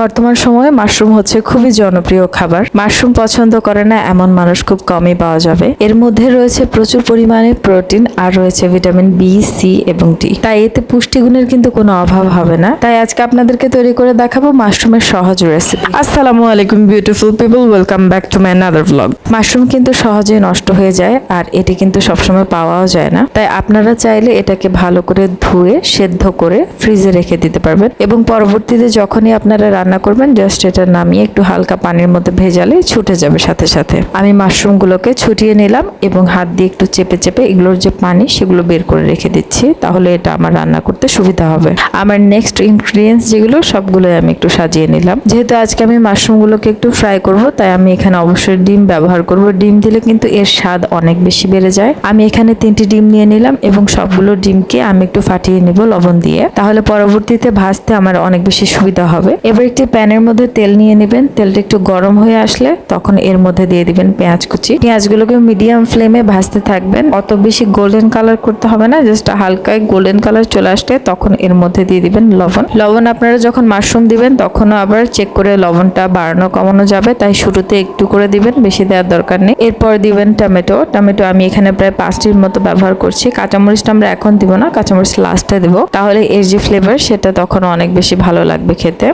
বর্তমান সময়ে মাশরুম হচ্ছে খুবই জনপ্রিয় খাবার। মাশরুম পছন্দ করে না, এমন মানুষ খুব কমই পাওয়া যাবে। এর মধ্যে রয়েছে প্রচুর পরিমাণে প্রোটিন আর রয়েছে ভিটামিন বি সি এবং ডি তাই এতে পুষ্টিগুণের কিন্তু কোনো অভাব হবে না। তাই আজকে আপনাদেরকে তৈরি করে দেখাবো মাশরুমের সহজ রেসিপি আসসালামু আলাইকুম beautiful people welcome back to my another vlog mushroom কিন্তু সহজেই নষ্ট হয়ে যায় আর এটি কিন্তু সবসময় পাওয়াও যায় না। তাই আপনারা চাইলে এটাকে ভালো করে ধুয়ে, সেদ্ধ করে ফ্রিজে রেখে দিতে পারবেন। এবং পরবর্তীতে যখনই আপনারা রান্না করবেন জাস্ট এটা নামিয়ে একটু হালকা পানির মধ্যে ভেজালে ছুটে যাবে সাথে সাথে। আমি মাশরুমগুলোকে ছুটিয়ে নিলাম এবং হাত দিয়ে একটু চেপে চেপে এগুলোর যে পানি সেগুলো বের করে রেখে দিচ্ছি, তাহলে এটা আমার রান্না করতে সুবিধা হবে। আমার নেক্সট ইনগ্রিডিয়েন্টস যেগুলো, সবগুলোই আমি একটু সাজিয়ে নিলাম। যেহেতু আজকে আমি মাশরুমগুলোকে একটু ফ্রাই করব, তাই আমি এখানে অবশ্যই ডিম ব্যবহার করব। ডিম দিলে কিন্তু এর স্বাদ অনেক বেশি বেড়ে যায়। আমি এখানে তিনটি ডিম নিয়ে নিলাম এবং সবগুলো ডিমকে আমি একটু ফাটিয়ে নিব লবণ দিয়ে। তাহলে পরবর্তীতে ভাজতে আমার অনেক বেশি সুবিধা হবে। এবার একটি প্যানের মধ্যে তেল নিয়ে নেবেন। তেলটা একটু গরম হয়ে আসলে তখন এর মধ্যে দিয়ে দিবেন পেঁয়াজ কুচি। পেঁয়াজগুলোকে মিডিয়াম ফ্লেমে ভাজতে থাকবেন। অত বেশি গোল্ডেন কালার করতে হবে না জাস্ট হালকা গোল্ডেন কালার চলে আসলে তখন এর মধ্যে দিয়ে দিবেন লবণ। লবণ আপনারা যখন মাশরুম দিবেন, তখনও আবার চেক করে লবণটা বাড়ানো কমানো যাবে, তাই শুরুতে একটু করে দিবেন, বেশি দেওয়ার দরকার নেই। এরপর দিবেন টমেটো। টমেটো আমি এখানে প্রায় পাঁচটির মতো ব্যবহার করছি। কাঁচামরিচটা আমরা এখন দিব না, কাঁচামরিচ লাস্টে দিব। তাহলে এর যে ফ্লেভার সেটা তখন অনেক বেশি ভালো লাগবে খেতে।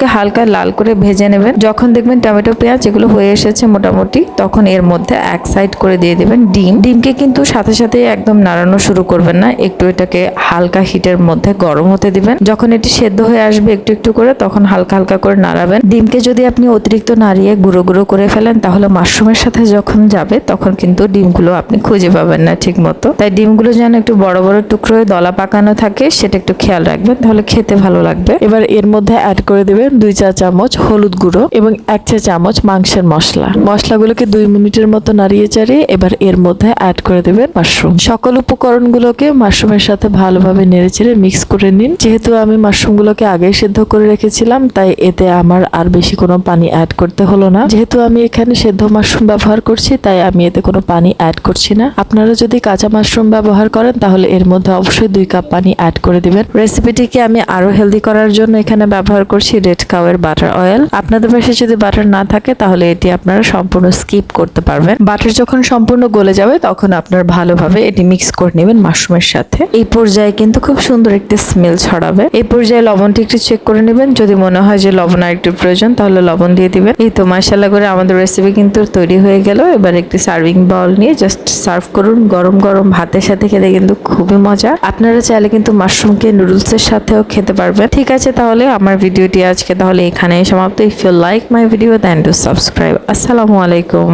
টমেটোকে হালকা লাল করে ভেজে নেবেন। যখন দেখবেন টমেটো, পেঁয়াজ এগুলো হয়ে এসেছে মোটামুটি, তখন এর মধ্যে এক সাইড করে দিয়ে দেবেন ডিম। ডিমকে কিন্তু সাথে সাথে একদম নাড়ানো শুরু করবেন না, একটু এটাকে হালকা হিটের মধ্যে গরম হতে দিবেন। যখন এটি সেদ্ধ হয়ে আসবে একটু একটু করে, তখন হালকা হালকা করে নাড়াবেন। ডিমকে যদি আপনি অতিরিক্ত নাড়িয়ে গুঁড়ো গুঁড়ো করে ফেলেন, তাহলে মাশরুমের সাথে যখন যাবে, তখন কিন্তু ডিমগুলো আপনি খুঁজে পাবেন না ঠিক মতো তাই ডিমগুলো যেন একটু বড় বড় টুকরোয় দলা পাকানো থাকে, সেটা একটু খেয়াল রাখবেন, তাহলে খেতে ভালো লাগবে। এবার এর মধ্যে অ্যাড করে দেবেন দুই চা চামচ হলুদ গুঁড়ো এবং এক চা চামচ মাংসের মশলা। মশলাগুলোকে দুই মিনিটের মতো নাড়িয়ে চাড়িয়ে এবার এর মধ্যে অ্যাড করে দেবেন মাশরুম সকল উপকরণগুলোকে মাশরুমের সাথে ভালোভাবে নেড়ে চেড়ে মিক্স করে নিন। যেহেতু আমি মাশরুমগুলোকে আগেই সেদ্ধ করে রেখেছিলাম, তাই এতে আমার আর বেশি কোনো পানি অ্যাড করতে হলো না। যেহেতু আমি এখানে সেদ্ধ মাশরুম ব্যবহার করছি, তাই আমি এতে কোনো পানি অ্যাড করছি না। আপনারা যদি কাঁচা মাশরুম ব্যবহার করেন, তাহলে এর মধ্যে অবশ্যই দুই কাপ পানি অ্যাড করে দিবেন। রেসিপিটিকে আমি আরও হেলদি করার জন্য এখানে ব্যবহার করছি রেড কাউয়ের বাটার অয়েল আপনাদের পাশে যদি বাটার না থাকে, তাহলে এটি আপনারা সম্পূর্ণ স্কিপ করতে পারবেন। বাটার যখন সম্পূর্ণ গলে যাবে, তখন আপনার ভালোভাবে এটি মিক্স করে নেবেন মাশরুমের সাথে। এই পর্যায়ে কিন্তু খুব সুন্দর একটি স্মেল ছড়াবে। এই পর্যায়ে লবণটি একটু চেক করে নেবেন। যদি মনে হয় যে লবণ আর একটু প্রয়োজন, তাহলে লবণ দিয়ে দিবেন। এই তো মাসাল্লাহ করে আমাদের রেসিপি কিন্তু তৈরি হয়ে গেল। এবার একটি সার্ভিং বাউল নিয়ে জাস্ট সার্ভ করুন। গরম গরম ভাতের সাথে খেতে কিন্তু খুবই মজা আপনারা চাইলে কিন্তু মাশরুমকে নুডলসের সাথেও খেতে পারবেন। ঠিক আছে তাহলে, আমার ভিডিওটি আজকে তাহলে এখানেই সমাপ্ত। If you like my video then to subscribe আসসালামু আলাইকুম।